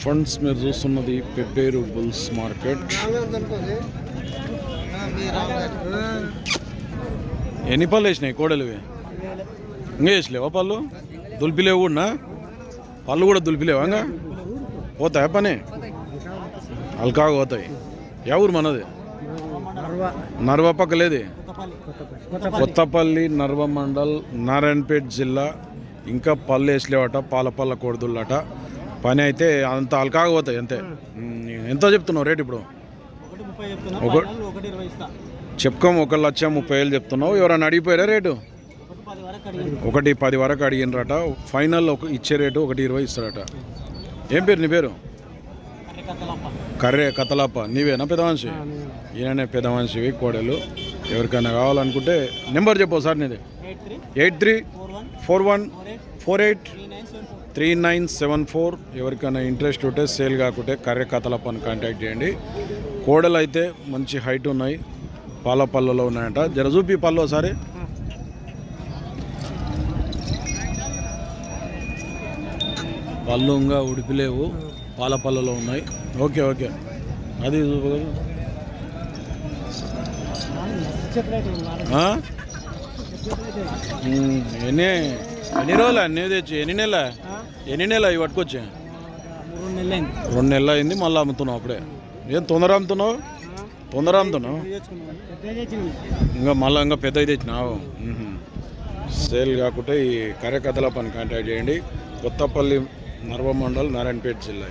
Friends మీరు చూస్తున్నది Pebbair bulls market. ఎన్ని పళ్ళు వేసినాయి కోడలు ఇంకా వేసలేవా పళ్ళు? దులిపిలేవు కూడా పళ్ళు కూడా దులిపిలేవా ఇంకా? పోతాయా పని? అల్కాగా పోతాయి. ఎవరు మనది? నర్వ పక్కలేది? కొత్తపల్లి నర్వ మండల్ నారాయణపేట్ జిల్లా. ఇంకా పళ్ళు వేసలేవట పాలపల్ల కొడుదుళ్ళట. పని అయితే అంత అల్కాగా పోతాయి అంతే. ఎంత చెప్తున్నావు రేట్ ఇప్పుడు? ఒక- ఫైనల్ ఒకటి ఇరవై ఇస్తా. చెప్పుకోం ఒక లక్ష ముప్పై వేలు చెప్తున్నావు. ఎవరైనా అడిగిపోయారా రేటు? ఒకటి పది వరకు అడిగినరట ఫైనల్ ఒక ఇచ్చే రేటు ఒకటి ఇరవై ఇస్తారట. ఏం పేరు నీ పేరు? కర్రే కథలాప నీవేనా పెదవంశి ఈయననే పెదవంశివి కోడలు. ఎవరికైనా కావాలనుకుంటే నెంబర్ చెప్పు సార్ నీది. Eight three four one four eight three nine seven four ఎవరికైనా ఇంట్రెస్ట్ ఉంటే సేల్ కాకుంటే కర్రె కథలపని కాంటాక్ట్ చేయండి. కోడలు అయితే మంచి హైట్ ఉన్నాయి. పాల పళ్ళలో ఉన్నాయంట. జర చూపి పళ్ళు ఒకసారి. పళ్ళు ఇంకా ఉడిపిలేవు పాల పళ్ళలో ఉన్నాయి. Okay okay. అది చూపగలరు. ఎన్ని? ఎన్ని రోజులు అన్నీ తెచ్చి? ఎన్ని నెలల? ఎన్ని నెలలు అవి పట్టుకొచ్చి? రెండు నెలలు అయింది మళ్ళీ అమ్ముతున్నావు అప్పుడే. ఏం తొందర అమ్ముతున్నావు? తొందర అమ్ముతున్నావు? పెద్ద ఇంకా మళ్ళీ ఇంకా పెద్దవి తెచ్చినావు. సేల్ కాకుంటే ఈ కర్రకథల పని కాంటాక్ట్ చేయండి. కొత్తపల్లి నర్వ మండల్ నారాయణపేట జిల్లా